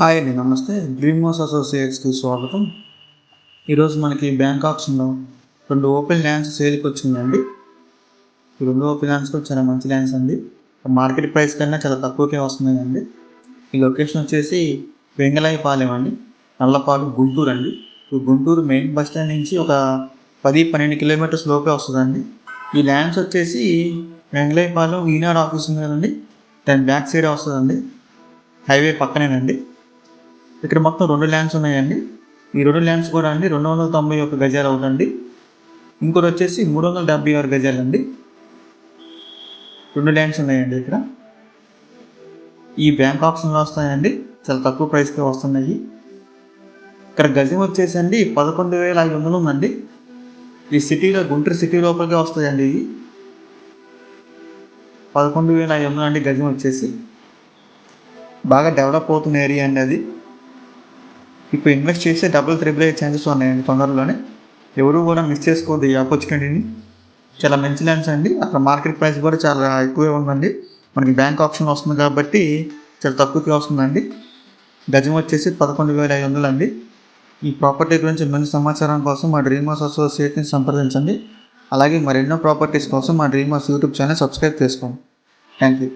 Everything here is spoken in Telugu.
హాయ్ అండి నమస్తే. డ్రీమ్ హౌస్ అసోసియేట్స్కి స్వాగతం. ఈరోజు మనకి బ్యాంకాక్స్లో రెండు ఓపెన్ ల్యాండ్స్ సేల్కి వచ్చిందండి. ఈ రెండు ఓపెన్ ల్యాండ్స్ కూడా చాలా మంచి ల్యాండ్స్ అండి. మార్కెట్ ప్రైస్ కన్నా చాలా తక్కువకే వస్తున్నాయండి. ఈ లొకేషన్ వచ్చేసి వెంగళాయపాలెం అండి. నల్లపాడు గుంటూరు అండి. ఈ గుంటూరు మెయిన్ బస్ స్టాండ్ నుంచి ఒక పది పన్నెండు కిలోమీటర్స్ లోపే వస్తుందండి. ఈ ల్యాండ్స్ వచ్చేసి వెంగళాయపాలెం ఈనాడు ఆఫీస్ ఉంది కదండి. దాని బ్యాక్ సైడ్ వస్తుందండి. హైవే పక్కనేనండి. ఇక్కడ మొత్తం రెండు ల్యాండ్స్ ఉన్నాయండి. ఈ రెండు ల్యాండ్స్ కూడా అండి రెండు వందల తొంభై ఒక గజాలు అవుతుంది ఇంకోటి వచ్చేసి మూడు వందల డెబ్బై ఆరు గజాలు అండి రెండు ల్యాండ్స్ ఉన్నాయండి ఇక్కడ. ఈ బ్యాంక్ ఆప్షన్లో వస్తాయండి చాలా తక్కువ ప్రైస్కి వస్తున్నాయి. ఇక్కడ గజం వచ్చేసి అండి పదకొండు వేల ఐదు వందలు ఉందండి. ఈ సిటీలో గుంటూరు సిటీ లోపలికే వస్తాయండి ఇది పదకొండు వేల ఐదు వందలు అండి గజం వచ్చేసి. బాగా డెవలప్ అవుతున్న ఏరియా అండి అది. ఇప్పుడు ఇన్వెస్ట్ చేస్తే డబుల్ త్రిబుల్ అయ్యే ఛాన్సెస్ ఉన్నాయండి తొందరలోనే. ఎవరు కూడా మిస్ చేసుకోవద్దు ఈ ఆపర్చునిటీని చాలా మంచి ల్యాండ్స్ అండి. అక్కడ మార్కెట్ ప్రైస్ కూడా చాలా ఎక్కువే ఉందండి. మనకి బ్యాంక్ ఆప్షన్ వస్తుంది కాబట్టి చాలా తక్కువకి వస్తుందండి. గజం వచ్చేసి పదకొండు వేల ఐదు వందలు అండి. ఈ ప్రాపర్టీ గురించి మంచి సమాచారం కోసం మా డ్రీమ్ హౌస్ అసోసియేట్ని సంప్రదించండి. అలాగే మరెన్నో ప్రాపర్టీస్ కోసం మా dream house YouTube channel subscribe చేసుకోండి. Thank you